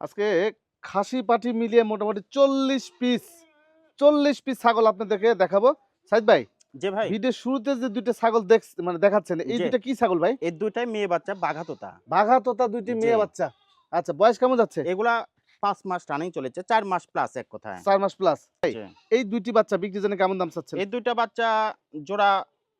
আজকে খাসি পাটি মিলিয়ে মোটামুটি চল্লিশ পিস চল্লিশ পিস ছাগল আপনাদেরকে দেখাবো। সাইদ ভাই যে ভাই। ভিডিও শুরুতে যে দুইটা ছাগল দেখ মানে দেখাচ্ছেন এই। দুইটা কি ছাগল ভাই? এই দুইটাই মেয়ে বাচ্চা বাঘা তোতা। বাঘা তোতা দুইটি মেয়ে বাচ্চা। আচ্ছা বয়স কেমন যাচ্ছে? এগুলা পাঁচ মাস রানিং চলেছে চার মাস প্লাস এক কথায়। চার মাস প্লাস এই দুইটি বাচ্চা বিক্রির জন্য কেমন দাম চাচ্ছেন? এই দুইটা বাচ্চা জোড়া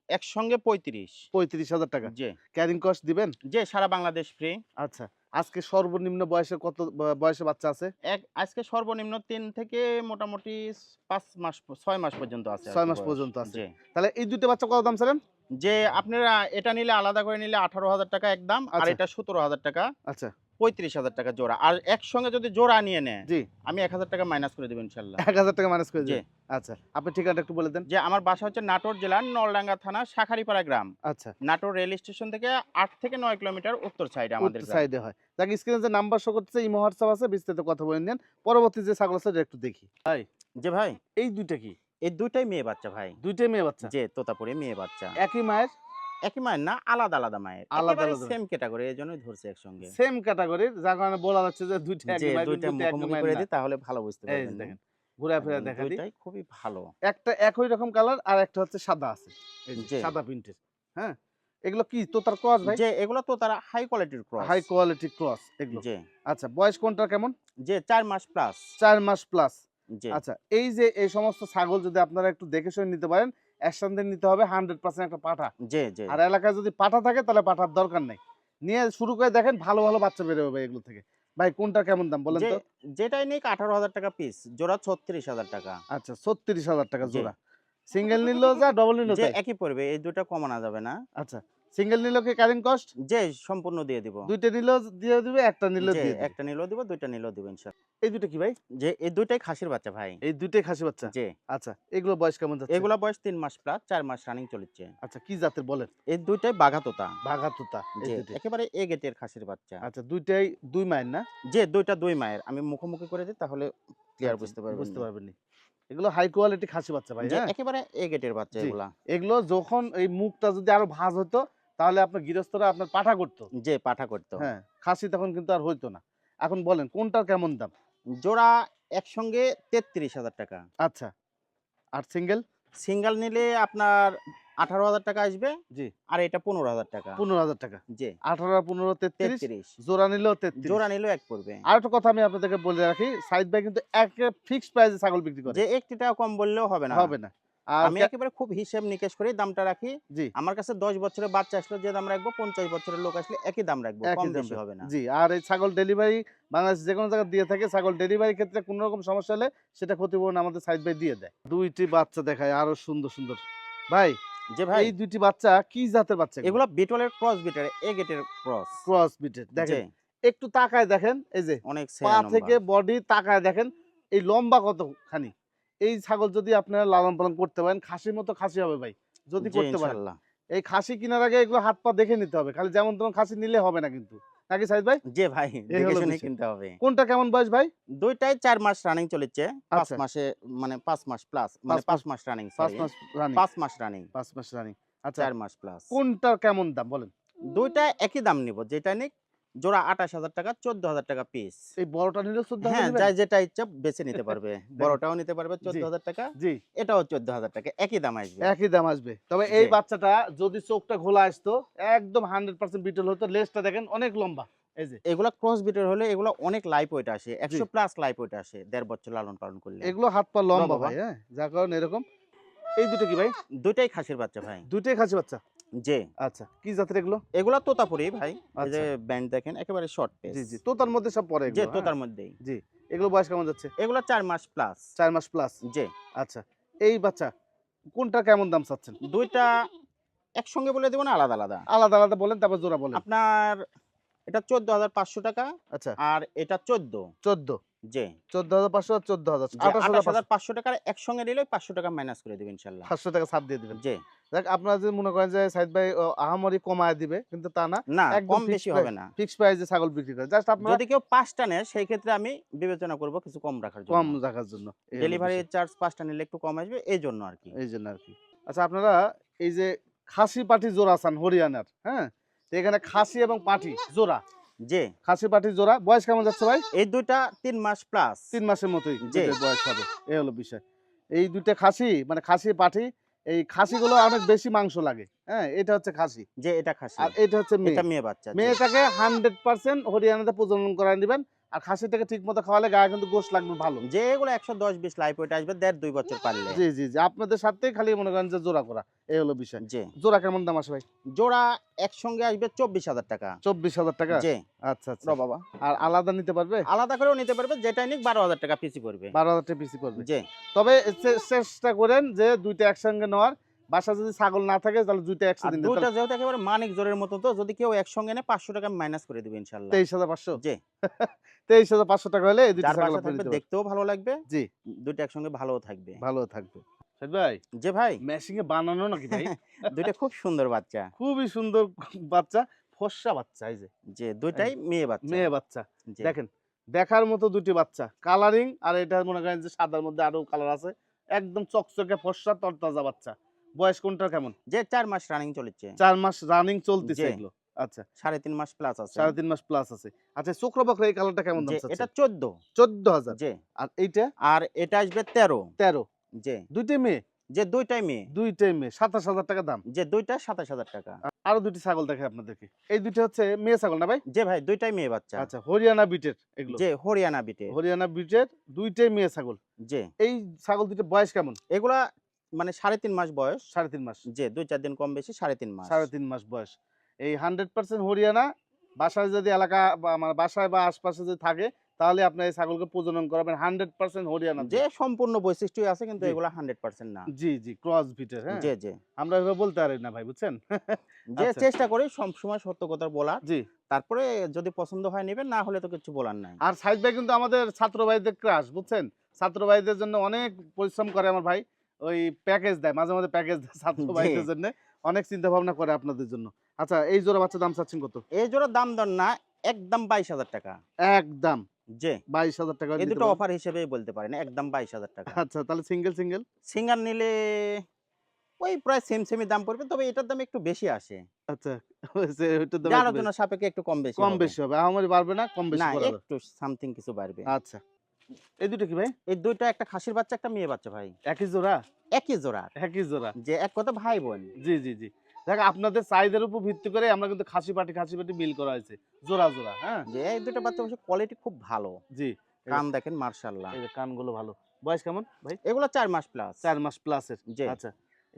একসঙ্গে পঁয়ত্রিশ। পঁয়ত্রিশ হাজার টাকা। ক্যারিং কস্ট দিবেন? যে সারা বাংলাদেশ ফ্রি আচ্ছা। আজকে সর্বনিম্ন বয়সে কত বয়সে বাচ্চা আছে? এক আজকে সর্বনিম্ন তিন থেকে মোটামুটি পাঁচ মাস ছয় মাস পর্যন্ত আছে ছয় মাস পর্যন্ত আছে। তাহলে এই দুইটা বাচ্চা কত দাম ছিলেন যে আপনারা এটা নিলে আলাদা করে নিলে আঠারো হাজার টাকা একদম আর আচ্ছা। এটা সতেরো হাজার টাকা। আচ্ছা। পঁয়ত্রিশ হাজার টাকা জোড়া। আর একসঙ্গে যদি জোড়া নিয়ে নেয় জি। আমি এক হাজার টাকা মাইনাস করে দেবো ইনশাল্লাহ। এক হাজার টাকা মাইনাস করে জি। আচ্ছা আপনি ঠিকানাটা একটু বলে দেন। যে আমার বাসা হচ্ছে নাটোর জেলার নলডাঙ্গা থানা শাখারিপাড়া গ্রাম। আচ্ছা। নাটোর রেল স্টেশন থেকে আট থেকে নয় কিলোমিটার উত্তর সাইডে আমাদের সাইডে হয়। যাকে স্ক্রিনে যে নাম্বার শো করতেছে ইমো হোয়াটসঅ্যাপ আছে বিস্তারিত কথা বলে নেন। পরবর্তী যে ছাগল আছে একটু দেখি। ভাই যে ভাই এই দুইটা কি? এই দুইটাই মেয়ে বাচ্চা ভাই। দুইটাই মেয়ে বাচ্চা? যে তোতাপুরি মেয়ে বাচ্চা। একই মায়ের? একই মায়ের না? আলাদা আলাদা মায়ের। আলাদা আলাদা। সেম ক্যাটাগরি এই জন্যই ধরছে একসঙ্গে। সেম ক্যাটাগরির যার কারণে বলা যাচ্ছে যে দুইটা মায়ের দুইটা মুখোমুখি করে। দিই তাহলে ভালো বুঝতে পারবেন দেখেন ঘুরে ফিরে দেখা দিই। দুইটাই খুবই ভালো। একটা একই রকম কালার আর একটা হচ্ছে সাদা আছে। সাদা প্রিন্টের হ্যাঁ? এগুলো কি তোতার ক্রস ভাই? যে এগুলো তো তারা হাই কোয়ালিটির ক্রস হাই কোয়ালিটি ক্রস এগুলো। যে। আচ্ছা বয়স কোনটা কেমন? যে চার মাস প্লাস চার মাস প্লাস আচ্ছা এই যে এই সমস্ত ছাগল যদি আপনারা একটু দেখে শুনে নিতে পারেন একসাথে নিতে হবে হান্ড্রেড পার্সেন্ট একটা পাঠা। যে যে আর এলাকায় যদি পাঠা থাকে তাহলে পাঠার দরকার নেই। নিয়ে শুরু করে দেখেন ভালো ভালো বাচ্চা বেরোবে হবে এগুলো থেকে। ভাই কোনটা কেমন দাম বলেন তো? যেটাই নিক আঠারো হাজার টাকা পিস জোড়া ছত্রিশ হাজার টাকা। আচ্ছা ছত্রিশ হাজার টাকা জোড়া। সিঙ্গেল নিলেও যা ডবল নিলেও যে একই পড়বে এই দুটো কমানো যাবে না। আচ্ছা সিঙ্গেল নিলেও কি ক্যারিং কস্ট যে সম্পূর্ণ দিয়ে দিব। দুইটা নিলেও দিয়ে দিবে একটা নিলেও যে দিয়ে একটা নিলেও দিব দুইটা নিলেও দিব ইনশাল্লাহ। এই দুটো কি ভাই? যে এই দুইটাই খাসির বাচ্চা ভাই। এই দুইটাই খাসি বাচ্চা? যে। আচ্ছা এগুলো বয়স কেমন যাচ্ছে? এগুলা বয়স তিন মাস প্লাস চার মাস রানিং চলছে আচ্ছা কি জাতের বলেন? এই দুইটাই বাঘা তোতা বাঘা তোতা এই একেবারে এ গেটের খাসির বাচ্চা। আচ্ছা দুইটাই দুই মায়ের না? যে দুইটা দুই মায়ের আমি মুখোমুখি করে দিই তাহলে ক্লিয়ার আচ্ছা, বুঝতে পারবেন বুঝতে পারবেন নি। এগুলো হাই কোয়ালিটি খাসি বাচ্চা ভাই হ্যাঁ? একেবারে এ গেটের বাচ্চা এগুলো। এগুলো যখন এই মুখটা যদি আরও ভাজ হতো তাহলে আপনার গৃহস্থরা আপনার পাঠা করতো। যে পাঠা করতো। হ্যাঁ খাসি তখন কিন্তু আর হইতো না। এখন বলেন কোনটার কেমন দাম? জোড়া একসঙ্গে তেত্রিশ হাজার টাকা। আচ্ছা আর সিঙ্গেল সিঙ্গেল নিলে আপনার আঠারো হাজার টাকা আসবে জি। আর এটা পনেরো হাজার টাকা। পনেরো হাজার টাকা। যে আঠারো পনেরো তেত্রিশ জোড়া নিলেও তেত্রিশ। জোড়া নিলেও এক পড়বে। আর একটা কথা আমি আপনাদেরকে বলে রাখি সাইদ ভাই কিন্তু একে ফিক্সড প্রাইসে ছাগল বিক্রি করে। যে একটি টাকা কম বললেও হবে না। হবে না। আমি একেবারে খুব হিসেব নিকেশ করে দামটা রাখি। জি। আমার কাছে দশ বছরের বাচ্চা আসলে যে দাম রাখব পঞ্চাশ বছরের লোক আসলে একই দাম রাখব একই কম বেশি হবে না। জি আর এই ছাগল ডেলিভারি বাংলাদেশ যে কোনো জায়গায় দিয়ে থাকে ছাগল ডেলিভারি ক্ষেত্রে কোনো রকম সমস্যা হলে সেটা ক্ষতিপূরণ আমাদের সাইড ভাই দিয়ে দেয়। দুইটি বাচ্চা দেখায় আরও সুন্দর সুন্দর। ভাই যে ভাই এই দুটি বাচ্চা কি জাতের বাচ্চা এগুলো? বিটলের ক্রস বিটের এ গেটের ক্রস ক্রস বিটের দেখেন একটু তাকায় দেখেন এই যে অনেক পা। থেকে বডি তাকায় দেখেন এই লম্বা কতখানি? এই ছাগল যদি আপনারা লালন পালন করতে পারেন খাসির মতো খাসি হবে ভাই যদি করতে পারেন। এই খাসি কেনার আগে এগুলো হাত পা দেখে নিতে হবে খালি যেমন তেমন খাসি নিলে হবে না কিন্তু। নাকি সাইদ ভাই? যে ভাই দেখে শুনে কিনতে হবে। কোনটা কেমন বয়স ভাই? দুইটাই চার মাস রানিং চলেছে। পাঁচ আচ্ছা। মাসে মানে পাঁচ মাস প্লাস মানে পাঁচ পাঁচ মাস রানিং পাঁচ মাস রানিং পাঁচ মাস রানিং পাঁচ মাস রানিং আচ্ছা চার মাস প্লাস কোনটার কেমন দাম বলেন? দুইটা একই দাম নিব যেটা নিক জোড়া আঠাশ হাজার টাকা চোদ্দ হাজার টাকা পিস এই বড়টা নিলে চোদ্দ হ্যাঁ যাই যেটা ইচ্ছা বেছে নিতে পারবে। বড়টাও নিতে পারবে চোদ্দ হাজার টাকা জি। এটাও চোদ্দ হাজার টাকা একই দাম আসবে। একই দাম আসবে। তবে এই বাচ্চাটা যদি চোখটা খোলা আসতো একদম হান্ড্রেড পার্সেন্ট বিটল হতো লেজটা দেখেন অনেক লম্বা। এগুলা ক্রস বিটের হলে এগুলো অনেক লাইফ ওয়েট আসে একশো প্লাস লাইফ ওয়েট আসে দেড় বছর লালন পালন করলে। এগুলো হাত পা লম্বা। ভাই হ্যাঁ যার কারণে এরকম। এই দুটো কি ভাই? দুইটাই খাসির বাচ্চা ভাই। দুইটাই খাসির বাচ্চা। যে আচ্ছা কি জাতের এগুলো? এগুলা তোতাপুরি ভাই। এই যে আচ্ছা ব্যান্ড দেখেন একেবারে শর্ট পেস জি জি তোতার মধ্যে সব পড়ে যে এগুলো, হ্যাঁ? তোতার মধ্যেই। জি এগুলো বয়স কেমন যাচ্ছে? এগুলা চার মাস প্লাস চার মাস প্লাস যে আচ্ছা এই বাচ্চা কোনটা কেমন দাম চাচ্ছেন? দুইটা একসঙ্গে বলে দেবো না আলাদা আলাদা। আলাদা আলাদা বলেন তারপর জোড়া বলেন। আপনার এটা চোদ্দ হাজার পাঁচশো টাকা আচ্ছা। আর এটা চোদ্দ। চোদ্দ। যে চোদ্দ হাজার পাঁচশো আর চোদ্দ হাজার আঠাশ আঠাশ হাজার হাজার পাঁচশো। টাকার একসঙ্গে নিলে পাঁচশো টাকা মাইনাস করে দেবেন ইনশাল্লাহ। পাঁচশো টাকা ছাড় দিয়ে দিবেন। যে দেখ আপনারা যদি মনে করেন যে সাইদ ভাই আহামরি কমায় দিবে কিন্তু তা না। না কম fixed বেশি হবে না। ফিক্স প্রাইসে ছাগল বিক্রি করে জাস্ট আপনারা যদি কেউ পাঁচটা নেয় সেই ক্ষেত্রে আমি বিবেচনা করব কিছু কম রাখার কম জন্য। রাখার জন্য ডেলিভারি চার্জ পাঁচটা নিলে একটু কম আসবে এই জন্য আর কি। এই জন্য আর কি। আচ্ছা আপনারা এই যে খাসি পাটি জোড়া আছেন হরিয়ানার হ্যাঁ? এখানে খাসি এবং পাটি জোড়া। জি। খাসি পাটি জোড়া। বয়স কেমন যাচ্ছে ভাই? এই দুইটা তিন মাস প্লাস তিন মাসের মতোই। বয়স হবে। এই হলো বিষয়। এই দুইটা খাসি মানে খাসি পাঠি এই খাসিগুলো অনেক বেশি মাংস লাগে। হ্যাঁ এটা হচ্ছে খাসি। যে এটা খাসি। আর এটা হচ্ছে মেয়ে। বাচ্চা মেয়েটাকে হান্ড্রেড পার্সেন্ট হরিয়ানাতে প্রজনন করা নেবেন আর খাসিটাকে ঠিক মতো খাওয়ালে গায়ে কিন্তু গোশ লাগবে ভালো। যে এগুলো একশো দশ বিশ লাইফ ওয়েট আসবে দেড় দুই বছর পারলে। জি জি জি। আপনাদের সাথেই খালি মনে করেন যে জোড়া করা এই হলো বিষয়। জি। জোড়া কেমন দাম আসে ভাই? জোড়া একসঙ্গে আসবে চব্বিশ হাজার টাকা। চব্বিশ হাজার টাকা? জি। আচ্ছা আচ্ছা। বাবা। আর আলাদা নিতে পারবে? আলাদা করেও নিতে পারবে যেটাই নিক বারো হাজার টাকা পিসি পড়বে। বারো হাজার টাকা পিসি করবে জি। তবে চেষ্টা করেন যে দুইটা একসঙ্গে নেওয়ার। বাসা যদি ছাগল না থাকে তাহলে দুইটা একসাথে দুইটা যেহেতু একেবারে মানিক জোরের মতো তো যদি কেউ একসঙ্গে নেয় পাঁচশো টাকা মাইনাস করে দিবে ইনশাল্লাহ তেইশ হাজার পাঁচশো? জি। তেইশ হাজার পাঁচশো টাকা হলে এই দুইটা ছাগল। দেখতেও ভালো লাগবে জি। দুইটা একসঙ্গে ভালোও থাকবে। ভালো থাকবে। ভাই যে ভাই। মেশিং এ বানানো নাকি ভাই? দুইটা খুব সুন্দর বাচ্চা। খুবই সুন্দর বাচ্চা ফর্সা বাচ্চা এই যে। যে দুইটাই মেয়ে বাচ্চা। মেয়ে বাচ্চা। দেখেন দেখার মতো দুটি বাচ্চা। কালারিং আর এটা মনে করেন যে সাদার মধ্যে আরও কালার আছে। একদম চকচকে ফর্সা তরতাজা বাচ্চা। বয়স কোনটা কেমন? যে চার মাস রানিং চলেছে। চার মাস রানিং চলতেছে এগুলো? আচ্ছা। সাড়ে তিন মাস প্লাস আছে। সাড়ে তিন মাস প্লাস আছে। আচ্ছা চক্র এই কালারটা কেমন দাম এটা চোদ্দ। চোদ্দ হাজার। যে। আর এইটা? আর এটা আসবে তেরো। তেরো। যে। দুইটাই মেয়ে? যে দুইটাই মেয়ে। দুইটাই মেয়ে। সাতাশ হাজার টাকা দাম। যে দুইটা সাতাশ হাজার টাকা। আরও দুটি ছাগল দেখে আপনাদেরকে। এই দুইটা হচ্ছে মেয়ে ছাগল না ভাই? যে ভাই দুইটাই মেয়ে বাচ্চা। আচ্ছা হরিয়ানা বিটের এগুলো। যে হরিয়ানা বিটে হরিয়ানা বিটের দুইটাই মেয়ে ছাগল। যে। এই ছাগল দুটো বয়স কেমন? এগুলা মানে সাড়ে তিন মাস বয়স। সাড়ে তিন মাস। যে দুই চার দিন কম বেশি সাড়ে তিন মাস। সাড়ে তিন মাস বয়স। এই হান্ড্রেড পার্সেন্ট হরিয়ানা বাসায় যদি এলাকা আমার বাসায় বা আশপাশে যদি থাকে তাহলে আপনি এই ছাগলকে প্রজনন করাবেন। হান্ড্রেড পার্সেন্ট হরিয়ানা যে সম্পূর্ণ বৈশিষ্ট্যই আছে কিন্তু জি। এগুলা হান্ড্রেড পার্সেন্ট না। জি জি ক্রস বিটের হ্যাঁ? যে যে আমরা এভাবে বলতে পারি না ভাই বুঝছেন? যে আচ্ছা। চেষ্টা করি সবসময় সত্য কথা বলা জি। তারপরে যদি পছন্দ হয় নেবেন না হলে তো কিছু বলার নাই। আর সাইদ ভাই কিন্তু আমাদের ছাত্র ভাইদের ক্রাশ বুঝছেন? ছাত্র ভাইদের জন্য অনেক পরিশ্রম করে আমার ভাই। ওই প্যাকেজ দেয় মাঝে মাঝে প্যাকেজ দেয় ছাত্র। ভাইদের জন্য। অনেক চিন্তা ভাবনা করে আপনাদের জন্য। আচ্ছা এই জোড়া বাচ্চা দাম চাচ্ছেন কত? এই জোড়ার দাম দর না একদম বাইশ হাজার টাকা। একদম। যে বাইশ হাজার টাকা এই দুটো অফার হিসেবে বলতে পারেন একদম বাইশ হাজার টাকা। আচ্ছা তাহলে সিঙ্গেল সিঙ্গেল সিঙ্গার নিলে ওই প্রায় সেম সেমই দাম পড়বে তবে এটার দাম একটু বেশি আসে। আচ্ছা আলোচনা সাপেক্ষে একটু কম বেশি। কম বেশি হবে আমারই বাড়বে না কম বেশি না একটু সামথিং কিছু বাড়বে। আচ্ছা। এই দুটো কি ভাই? এই দুইটা একটা খাসির বাচ্চা একটা মেয়ে বাচ্চা ভাই। একই জোড়া? একই জোড়া। একই জোড়া। যে এক কথা ভাই বোন জি জি জি। দেখ আপনাদের চাহিদার উপর ভিত্তি করে আমরা কিন্তু খাসি পাটি খাসি পাটি বিল করা হয়েছে। জোড়া জোড়া হ্যাঁ? যে এই দুটো বাচ্চা অবশ্য কোয়ালিটি খুব ভালো। জি। কান দেখেন মার্শাল্লাহ এই যে কানগুলো ভালো। বয়স কেমন ভাই? এগুলো চার মাস প্লাস চার মাস প্লাসের আচ্ছা।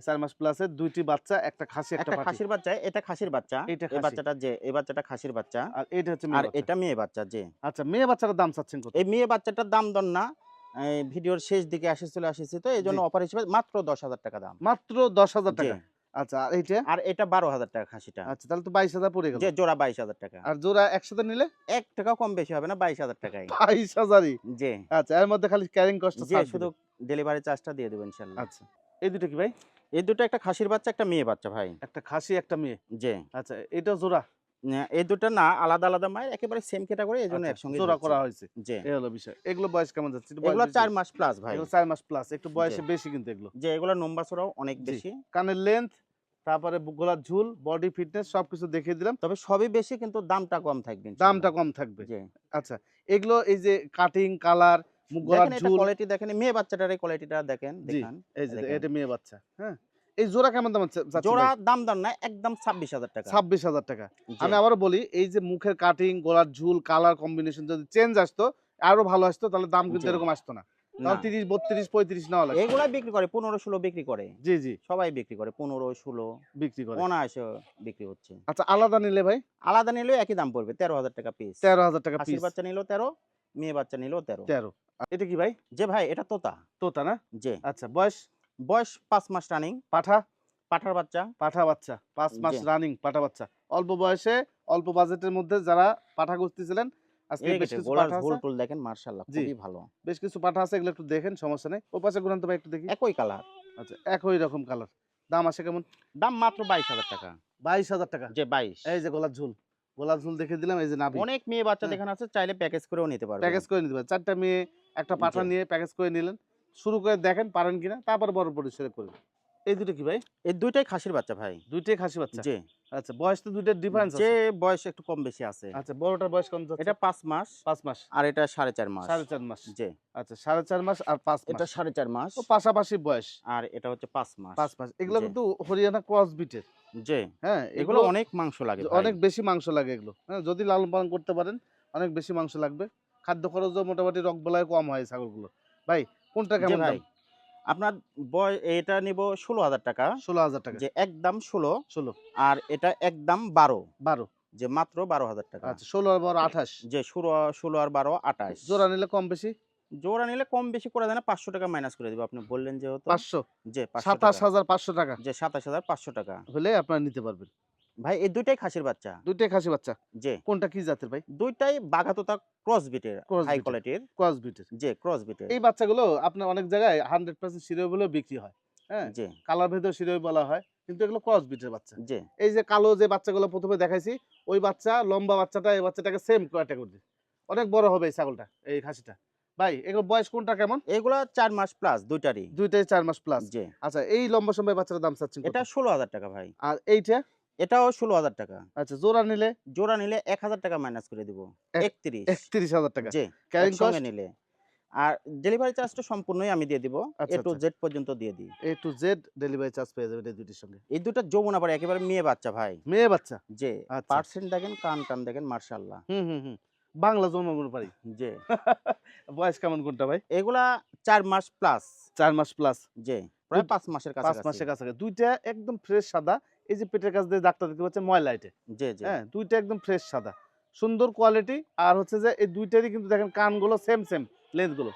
চার মাস প্লাসের দুইটি বাচ্চা একটা খাসি একটা খাসির বাচ্চা এটা খাসির বাচ্চা। এই বাচ্চাটা যে এই বাচ্চাটা খাসির বাচ্চা। আর এটা হচ্ছে আর এটা মেয়ে বাচ্চা যে। আচ্ছা মেয়ে বাচ্চাটার দাম চাচ্ছেন কত? এই মেয়ে বাচ্চাটার দাম দর না। ভিডিওর শেষ দিকে আসে চলে আসেছি তো এই জন্য জি। অফার হিসেবে মাত্র দশ হাজার টাকা দাম। মাত্র দশ হাজার টাকা। আচ্ছা আর আর এটা বারো হাজার টাকা খাসিটা। আচ্ছা তাহলে তো বাইশ হাজার পড়ে গেল। যে জোড়া বাইশ হাজার টাকা। আর জোড়া একসাথে নিলে? এক টাকা কম বেশি হবে না বাইশ হাজার টাকাই। বাইশ হাজারই? যে আচ্ছা এর মধ্যে খালি ক্যারিং কস্ট শুধু ডেলিভারি চার্জটা দিয়ে দেবেন ইনশাল্লাহ। আচ্ছা এই দুটো কি ভাই? এই দুটো একটা খাসির বাচ্চা একটা মেয়ে বাচ্চা ভাই। একটা খাসি একটা মেয়ে? যে আচ্ছা এটা জোড়া? এই দুটো না আলাদা আলাদা মায়ের একেবারে সেম ক্যাটাগরি এই জন্য আচ্ছা, একসঙ্গে জোড়া করা হয়েছে। যে এই হলো বিষয়। এগুলো বয়স কেমন যাচ্ছে? এগুলো বেশি? চার মাস প্লাস ভাই। এগুলো চার মাস প্লাস একটু বয়সে বেশি কিন্তু এগুলো। যে এগুলো নম্বর ছড়াও অনেক বেশি। কানের লেন্থ তারপরে গলার ঝুল বডি ফিটনেস সবকিছু দেখিয়ে দিলাম। তবে সবই বেশি কিন্তু দামটা কম থাকবে দামটা কম থাকবে। আচ্ছা এগুলো এই যে কাটিং কালার মুখ গলার ঝুল। কোয়ালিটি দেখেন মেয়ে বাচ্চাটার এই কোয়ালিটিটা দেখেন জি, এই যে এটা মেয়ে বাচ্চা হ্যাঁ? এই জোড়া কেমন দাম জোড়া দাম দর না একদম ছাব্বিশ হাজার টাকা। ছাব্বিশ হাজার টাকা। আমি আবারও বলি এই যে মুখের কাটিং গলার ঝুল কালার কম্বিনেশন যদি চেঞ্জ আসতো আরও ভালো আসতো তাহলে দাম কিন্তু এরকম আসতো না। না, তিরিশ বত্রিশ পঁয়ত্রিশ নেওয়া লাগে এগুলাই বিক্রি করে পনেরো ষোলো বিক্রি করে। জি জি। সবাই বিক্রি করে পনেরো ষোলো বিক্রি করে। অনায়াসে বিক্রি হচ্ছে। আচ্ছা আলাদা নিলে ভাই? আলাদা নিলেও একই দাম পড়বে তেরো হাজার টাকা পিস তেরো হাজার টাকা পিস বাচ্চা নিলেও তেরো মেয়ে বাচ্চা নিলেও তেরো। তেরো। এটা কি ভাই? যে ভাই এটা তোতা। তোতা না? যে। আচ্ছা বয়স? বয়স পাঁচ মাস রানিং পাঠা? পাঠার বাচ্চা। পাঠা বাচ্চা পাঁচ মাস রানিং পাঠা বাচ্চা। অল্প বয়সে অল্প বাজেটের মধ্যে যারা পাঠা আজকে বেশ কিছু পাঠা আছে। টোল দেখেন মার্শাল্লাহ খুবই ভালো। বেশ কিছু পাঠা আছে এগুলো একটু দেখেন সমস্যা নেই। ও পাশে গুণান্ত ভাই একটু দেখি। একই কালার। আচ্ছা একই রকম কালার। দাম আসে কেমন? দাম মাত্র বাইশ হাজার টাকা। বাইশ হাজার টাকা? যে বাইশ। এই যে গোলাপ ঝুল। গোলাপ ঝুল দেখে দিলাম এই যে নাভি। অনেক মেয়ে বাচ্চা দেখেন দেখানো আছে চাইলে প্যাকেজ করেও নিতে পারবে। প্যাকেজ করে নিতে পারেন চারটা মেয়ে একটা পাঠা নিয়ে প্যাকেজ করে নিলেন। শুরু করে দেখেন পারেন কিনা তারপর বড় পরিসরে করবেন। এই দুটো কি ভাই? এই দুইটাই খাসির বাচ্চা ভাই। দুইটাই খাসি বাচ্চা? জি। আচ্ছা বয়স তো দুইটার ডিফারেন্স যে আছে। বয়স একটু কম বেশি আছে। আচ্ছা বড়টার বয়স কম যাচ্ছে? এটা পাঁচ মাস। পাঁচ মাস। আর এটা সাড়ে চার মাস। সাড়ে চার মাস। জি। আচ্ছা সাড়ে চার মাস আর পাঁচ এটা মাস। সাড়ে চার মাস। ও পাশাপাশি বয়স? আর এটা হচ্ছে পাঁচ মাস। পাঁচ মাস। এগুলো কিন্তু হরিয়ানা ক্রস বিটের জি। হ্যাঁ এগুলো অনেক মাংস লাগে অনেক বেশি মাংস লাগে এগুলো। হ্যাঁ যদি লালন পালন করতে পারেন অনেক বেশি মাংস লাগবে। খাদ্য খরচও মোটামুটি রক বেলায় কম হয় ছাগলগুলো। ভাই কোনটা কেমন ভাই। আপনার বয় এটা নিব ষোলো হাজার টাকা। ষোলো হাজার টাকা। যে একদম ষোলো। ষোলো। আর এটা একদম বারো। বারো। যে মাত্র বারো হাজার টাকা। আচ্ছা ষোলো আর বারো আঠাশ। যে ষোলো ষোলো আর বারো আঠাশ। জোড়া নিলে কম বেশি? জোড়া নিলে কম বেশি করে দেয় না পাঁচশো টাকা মাইনাস করে দিব। আপনি বললেন যেহেতু পাঁচশো? যে সাতাশ হাজার পাঁচশো টাকা। যে সাতাশ হাজার পাঁচশো টাকা। হলে আপনারা নিতে পারবেন। ভাই এই দুইটাই খাসির বাচ্চা। দুইটাই খাসি বাচ্চা? যে কোনটা কি জাতের ভাই? দুইটাই বাঘাতোতা ক্রস বিটের হাই কোয়ালিটির ক্রস বিটের যে ক্রস বিটের এই বাচ্চাগুলো আপনার অনেক জায়গায় হান্ড্রেড পার্সেন্ট শিরোই বলেও বিক্রি হয়। হ্যাঁ? যে কালার বলা হয় কিন্তু এগুলো ক্রস বিটের বাচ্চা। যে এই যে কালো যে বাচ্চাগুলো প্রথমে দেখাইছি ওই বাচ্চা লম্বা বাচ্চাটা এই বাচ্চাটাকে সেম ক্যাটাগরি অনেক বড় হবে এই ছাগলটা এই খাসিটা। ভাই এগুলো বয়স কোনটা কেমন? এগুলা চার মাস প্লাস দুইটারই। দুইটাই চার মাস প্লাস যে আচ্ছা এই লম্বা সময় বাচ্চাটার দাম চাচ্ছেন এটা ষোলো হাজার টাকা ভাই। আর এইটা? এটাও ষোলো হাজার টাকা। আচ্ছা জোড়া নিলে? জোড়া নিলে এক হাজার টাকা মাইনাস করে দিব। একত্রিশ। একত্রিশ হাজার টাকা। ক্যারিং নিলে। আর ডেলিভারি চার্জটা সম্পূর্ণই আমি দিয়ে দিব। আচ্ছা, এ টু আচ্ছা। জেড পর্যন্ত দিয়ে দিই। A to Z delivery charge পেয়ে যাবেন এই দুটির সঙ্গে। এই দুটো যমুনা পারে একেবারে মেয়ে বাচ্চা ভাই। মেয়ে বাচ্চা? যে আচ্ছা। পার্সেন্ট দেখেন কান টান দেখেন মার্শাল্লাহ হুম হুম হুম। বাংলা জন্মগ্রহণ পারি যে বয়স কেমন কোনটা ভাই? এগুলা চার মাস প্লাস চার মাস প্লাস যে প্রায় পাঁচ মাসের পাঁচ কাছে মাসের কাছাকাছি। দুইটা একদম ফ্রেশ সাদা এই যে পেটের কাছ দিয়ে ডাক্তার দেখতে পাচ্ছেন ময়লা এটা। হ্যাঁ দুইটা একদম ফ্রেশ সাদা। সুন্দর কোয়ালিটি আর হচ্ছে যে এই দুইটারই কিন্তু দেখেন কানগুলো সেম সেম লেন্থগুলো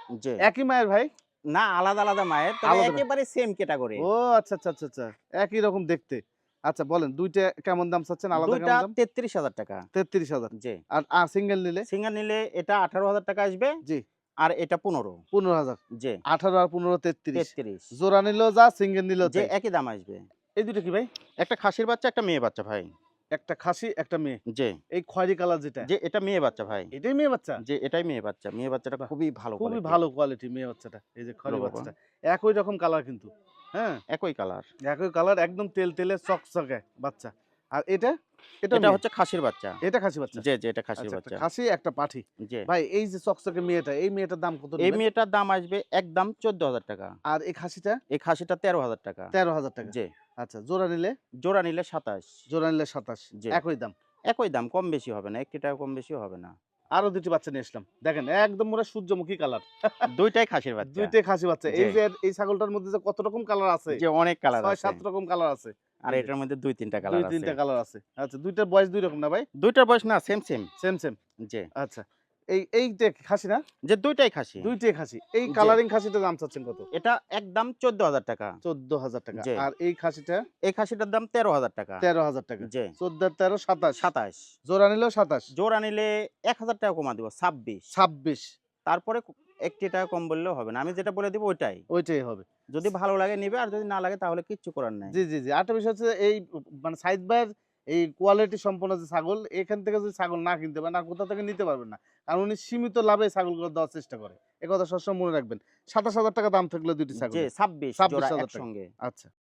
একই মায়ের ভাই? না আলাদা আলাদা মায়ের একেবারে সেম ক্যাটাগরি ও আচ্ছা আচ্ছা আচ্ছা আচ্ছা। একই রকম দেখতে। আচ্ছা বলেন দুইটা কেমন দাম চাচ্ছেন? আলাদা কেমন দাম? তেত্রিশ হাজার টাকা। তেত্রিশ হাজার। যে আর সিঙ্গেল নিলে? সিঙ্গেল নিলে এটা আঠারো হাজার টাকা আসবে। জি। আর এটা পনেরো। পনেরো হাজার। যে আঠারো আর পনেরো তেত্রিশ। তেত্রিশ। জোড়া নিলেও যা সিঙ্গেল নিলেও যে একই দাম আসবে। এই দুটো কি ভাই? একটা খাসির বাচ্চা একটা মেয়ে বাচ্চা ভাই। একটা খাসি একটা মেয়ে। যে। এই খয়েরি কালার যেটা। যে এটা মেয়ে বাচ্চা ভাই। এটাই মেয়ে বাচ্চা? যে এটাই মেয়ে বাচ্চা। মেয়ে বাচ্চাটা খুবই ভালো খুবই ভালো কোয়ালিটি মেয়ে বাচ্চাটা এই যে খয়েরি বাচ্চাটা। একই রকম কালার কিন্তু হ্যাঁ? একই কালার। একই কালার একদম তেল তেলে চকচকে বাচ্চা। আর এটা? এটা হচ্ছে খাসির বাচ্চা। এটা খাসি বাচ্চা? যে যে এটা খাসির আচ্ছা, বাচ্চা। খাসি একটা পাঠি। ভাই এই যে চকচকে মেয়েটা এই মেয়েটার দাম কত এই মেয়েটার দাম আসবে একদম চোদ্দ হাজার টাকা। আর এই খাসিটা? এই খাসিটা তেরো হাজার টাকা। তেরো হাজার টাকা। যে আচ্ছা জোড়া নিলে? জোড়া নিলে সাতাশ। জোড়া নিলে সাতাশ। জি। একই দাম? একই দাম কম বেশি হবে না একটি টাকা কম বেশি হবে না। আরও দুটি বাচ্চা নিয়ে আসলাম। দেখেন একদম পুরো সূর্যমুখী কালার। দুইটাই খাসির বাচ্চা। দুইটাই খাসি বাচ্চা। এই যে এই ছাগলটার মধ্যে যে কত রকম কালার আছে? যে অনেক কালার আছে। সাত রকম কালার আছে। আর এটার মধ্যে দুই তিনটা কালার আছে। তিনটা কালার আছে। আচ্ছা দুইটার বয়স দুই রকম না ভাই? দুইটার বয়স না সেম সেম সেম সেম যে আচ্ছা এই এইটা খাসি না? যে দুইটাই খাসি। দুইটাই খাসি। এই কালারিং খাসিটার দাম চাচ্ছেন কত? এটা একদম চোদ্দ হাজার টাকা। চোদ্দ হাজার টাকা। আর এই খাসিটা? এই খাসিটার দাম তেরো হাজার টাকা। তেরো হাজার টাকা। যে চোদ্দ তেরো সাতাশ। সাতাশ। জোড়া নিলেও সাতাশ? জোড়া নিলে এক হাজার টাকা কমা দিব ছাব্বিশ। ছাব্বিশ। তারপরে একটি টাকা কম বললেও হবে না। আমি যেটা বলে দিব ওইটাই। ওইটাই হবে। যদি ভালো লাগে নিবে আর যদি না লাগে তাহলে কিচ্ছু করার নাই। জি জি জি। আরেকটা বিষয় হচ্ছে এই মানে সাইদ ভাইয়ের এই কোয়ালিটি সম্পন্ন যে ছাগল এখান থেকে যদি ছাগল না কিনতে পারেন আর কোথা থেকে নিতে পারবেন না। কারণ উনি সীমিত লাভে ছাগলগুলো দেওয়ার চেষ্টা করে। এ কথা সবসময় মনে রাখবেন। সাতাশ হাজার টাকা দাম থাকলে দুটি ছাগল ছাব্বিশ ছাব্বিশ 26,000 জোড়া টাকা। একসঙ্গে। আচ্ছা।